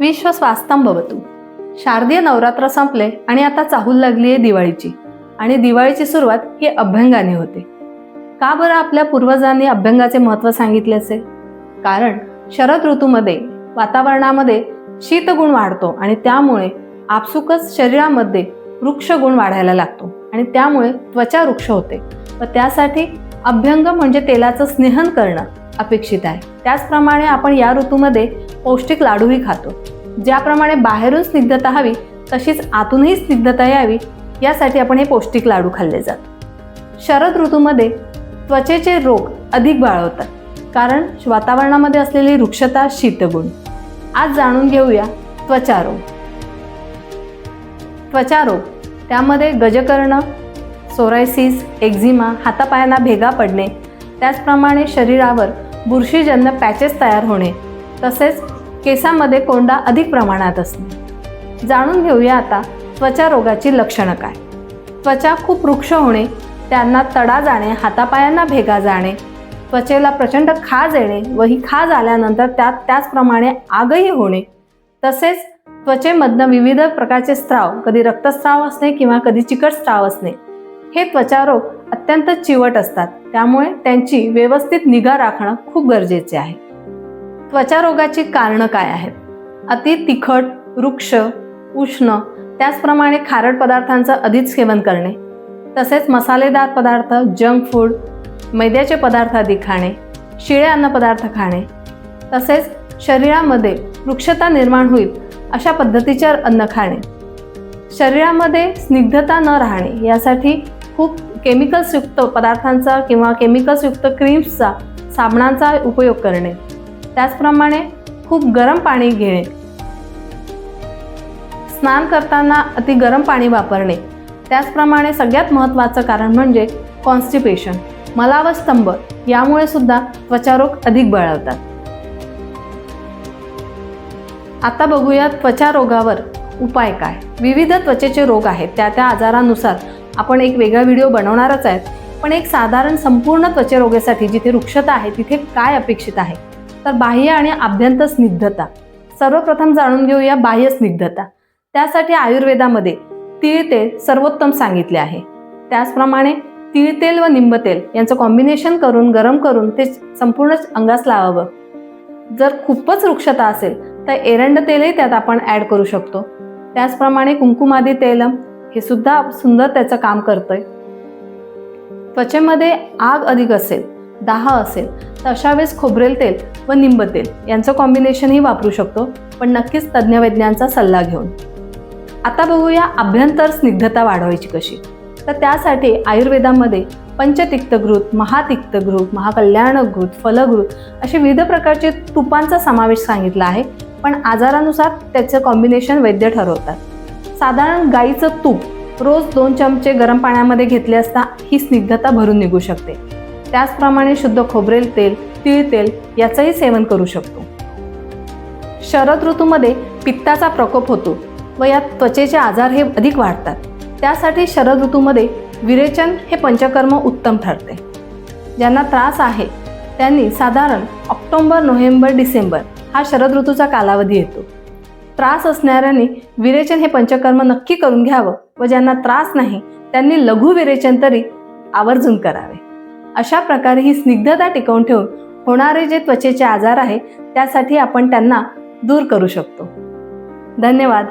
विश्व स्वास्तम शारदीय नवरात्र संपले आणि आता चाहूल लागली आहे दिवाळीची. आणि दिवाळीची सुरुवात ही अभ्यंगाने होते. का बरं आपल्या पूर्वजांनी अभ्यंगाचे महत्त्व सांगितले असेल कारण शरद ऋतूमध्ये वातावरणामध्ये शीतगुण वाढतो आणि त्यामुळे आपसुकच शरीरामध्ये वृक्षगुण वाढायला लागतो. आणि त्यामुळे त्वचा वृक्ष होते. व त्यासाठी अभ्यंग म्हणजे तेलाचं स्नेहन करणं अपेक्षित आहे. त्याचप्रमाणे आपण या ऋतूमध्ये पौष्टिक लाडूही खातो. ज्याप्रमाणे बाहेरून स्निग्धता हवी तशीच आतूनही स्निग्धता यावी यासाठी आपण हे पौष्टिक लाडू खाल्ले जातात शरद ऋतूमध्ये त्वचेचे रोग अधिक बाळवतात कारण वातावरणामध्ये असलेली वृक्षता शीतगुण. आज जाणून घेऊया त्वचारोग. त्वचारोग त्यामध्ये गजकर्ण सोरायसिस एक्झिमा हातापायांना भेगा पडणे त्याचप्रमाणे शरीरावर बुरशीजन्य पॅचेस तयार होणे तसेच केसामध्ये कोंडा अधिक प्रमाणात असणे जाणून घेऊया आता त्वचा रोगाची लक्षणं काय? त्वचा खूप वृक्ष होणे त्यांना तडा जाणे हातापायांना भेगा जाणे त्वचेला प्रचंड खाज येणे व ही खाज आल्यानंतर त्यात त्याचप्रमाणे आगही होणे. तसेच त्वचेमधनं विविध प्रकारचे स्त्राव कधी रक्तस्राव असणे किंवा कधी चिकट स्त्राव असणे हे त्वचारोग अत्यंत चिवट असतात. त्यामुळे त्यांची व्यवस्थित निगा राखणं खूप गरजेचे आहे. त्वचारोगाची कारणं काय आहेत? अति तिखट वृक्ष उष्ण त्याचप्रमाणे खारट पदार्थांचं अधिक सेवन करणे तसेच मसालेदार पदार्थ जंक फूड मैद्याचे पदार्थ आधी खाणे शिळे अन्नपदार्थ खाणे तसेच शरीरामध्ये वृक्षता निर्माण होईल अशा पद्धतीचे अन्न खाणे. शरीरामध्ये स्निग्धता न राहणे यासाठी खूप केमिकल्सयुक्त पदार्थांचा किंवा केमिकल्सयुक्त क्रीम्सचा साबणांचा उपयोग करणे. त्याचप्रमाणे खूप गरम पाणी घेणे. स्नान करताना अति गरम पाणी वापरणे. त्याचप्रमाणे सगळ्यात महत्त्वाचं कारण म्हणजे कॉन्स्टिपेशन मला व यामुळे सुद्धा त्वचारोग अधिक बळावतात. आता बघूया त्वचारोगावर उपाय काय? विविध त्वचेचे रोग आहेत. त्या त्या आजारानुसार आपण एक वेगळा व्हिडिओ बनवणारच आहेत. पण एक साधारण संपूर्ण त्वचेरोगासाठी जिथे वृक्षता आहे तिथे काय अपेक्षित आहे? तर बाह्य आणि आभ्यंतर स्निग्धता. सर्वप्रथम जाणून घेऊया बाह्य स्निग्धता. त्यासाठी आयुर्वेदामध्ये तिळ तेल सर्वोत्तम सांगितले आहे. त्याचप्रमाणे तिळतेल व निंबतेल यांचं कॉम्बिनेशन करून गरम करून ते संपूर्ण अंगास लावावं. जर खूपच वृक्षता असेल तर एरंड तेलही त्यात आपण ॲड करू शकतो. त्याचप्रमाणे कुंकुमादी तेलम हे सुद्धा सुंदर त्याचं काम करतंय. त्वचेमध्ये आग अधिक असेल दाह असेल तर अशा वेळेस खोबरेल तेल व निंब तेल यांचं कॉम्बिनेशनही वापरू शकतो पण नक्कीच तज्ज्ञवैज्ञांचा सल्ला घेऊन. आता बघूया अभ्यंतर स्निग्धता वाढवायची कशी. तर त्यासाठी आयुर्वेदामध्ये पंचतिक्तघृत महातिक्तघृत महाकल्याणघृत फलघृत असे विविध प्रकारचे तुपांचा समावेश सांगितला आहे पण आजारानुसार त्याचं कॉम्बिनेशन वैद्य ठरवतात. साधारण गाईचं तूप रोज दोन चमचे गरम पाण्यामध्ये घेतले असता ही स्निग्धता भरून निघू शकते. त्याचप्रमाणे शुद्ध खोबरेल तेल तीळ तेल याचंही सेवन करू शकतो. शरद ऋतूमध्ये पित्ताचा प्रकोप होतो व यात त्वचेचे आजार हे अधिक वाढतात. त्यासाठी शरद ऋतूमध्ये विरेचन हे पंचकर्म उत्तम ठरते. ज्यांना त्रास आहे त्यांनी साधारण ऑक्टोंबर नोव्हेंबर डिसेंबर हा शरद ऋतूचा कालावधी येतो. त्रास असणाऱ्यांनी विरेचन हे पंचकर्म नक्की करून घ्यावं व ज्यांना त्रास नाही त्यांनी लघु विरेचन तरी आवर्जून करावे. अशा प्रकारे ही स्निग्धता टिकवून ठेवून होणारे जे त्वचेचे आजार आहे त्यासाठी आपण त्यांना दूर करू शकतो. धन्यवाद.